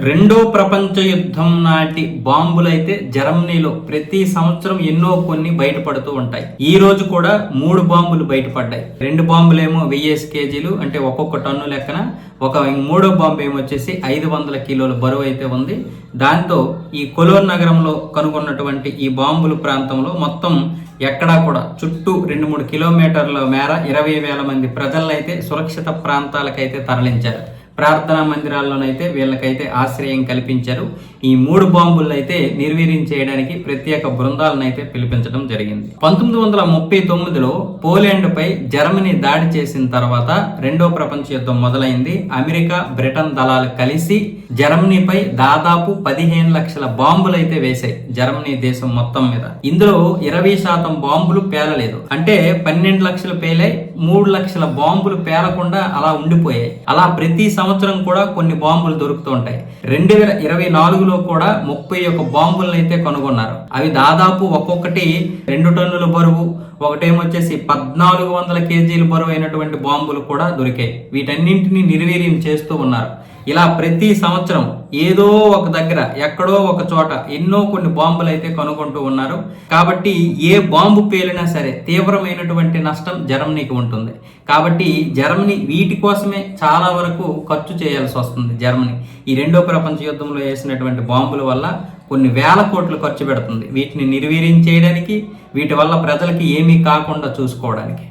రెండో ప్రపంచ యుద్ధం నాటి బాంబులైతే జర్మనీలో ప్రతి సంవత్సరం ఎన్నో కొన్ని బయటపడుతూ ఉంటాయి. ఈ రోజు కూడా మూడు బాంబులు బయటపడ్డాయి. రెండు బాంబులేమో వెయ్యేసి కేజీలు అంటే ఒక్కొక్క టన్ను లెక్కన ఒక మూడో బాంబు ఏమొచ్చేసి ఐదు వందల కిలోల బరువు అయితే ఉంది. దాంతో ఈ కొలోన్ నగరంలో కనుగొన్నటువంటి ఈ బాంబుల ప్రాంతంలో మొత్తం ఎక్కడా కూడా చుట్టూ రెండు మూడు కిలోమీటర్ల మేర ఇరవై వేల మంది ప్రజలైతే సురక్షిత ప్రాంతాలకైతే తరలించారు. ప్రార్థనా మందిరాల్లోనైతే వీళ్ళకైతే ఆశ్రయం కల్పించారు. ఈ మూడు బాంబులను అయితే నిర్వీర్యం చేయడానికి ప్రత్యేక బృందాలను అయితే పిలిపించడం జరిగింది. పంతొమ్మిది వందల ముప్పై తొమ్మిదిలో పోలాండ్పై జర్మనీ దాడి చేసిన తర్వాత రెండో ప్రపంచ యుద్ధం మొదలైంది. అమెరికా బ్రిటన్ దళాలు కలిసి జర్మనీపై దాదాపు పదిహేను లక్షల బాంబులు అయితే వేశాయి జర్మనీ దేశం మొత్తం మీద. ఇందులో ఇరవై శాతం బాంబులు పేలలేదు. అంటే పన్నెండు లక్షలు పేలాయి మూడు లక్షల బాంబులు పేలకుండా అలా ఉండిపోయాయి. అలా ప్రతి సంవత్సరం కూడా కొన్ని బాంబులు దొరుకుతూ ఉంటాయి. రెండు వేల ఇరవై నాలుగులో కూడా ముప్పై ఒక్క బాంబులను అయితే కనుగొన్నారు. అవి దాదాపు ఒక్కొక్కటి రెండు టన్నుల బరువు ఒకటేమొచ్చేసి పద్నాలుగు వందల కేజీల బరువు అయినటువంటి బాంబులు కూడా దొరికాయి. వీటన్నింటినీ నిర్వీర్యం చేస్తూ ఉన్నారు. ఇలా ప్రతి సంవత్సరం ఏదో ఒక దగ్గర ఎక్కడో ఒక చోట ఎన్నో కొన్ని బాంబులు అయితే కనుగొంటూ ఉన్నారు. కాబట్టి ఏ బాంబు పేలినా సరే తీవ్రమైనటువంటి నష్టం జర్మనీకి ఉంటుంది. కాబట్టి జర్మనీ వీటి కోసమే చాలా వరకు ఖర్చు చేయాల్సి వస్తుంది జర్మనీ. ఈ రెండో ప్రపంచ యుద్ధంలో వేసినటువంటి బాంబుల వల్ల కొన్ని వేల కోట్లు ఖర్చు పెడుతుంది. వీటిని నిర్వీర్యం చేయడానికి వీటి వల్ల ప్రజలకి ఏమీ కాకుండా చూసుకోవడానికి.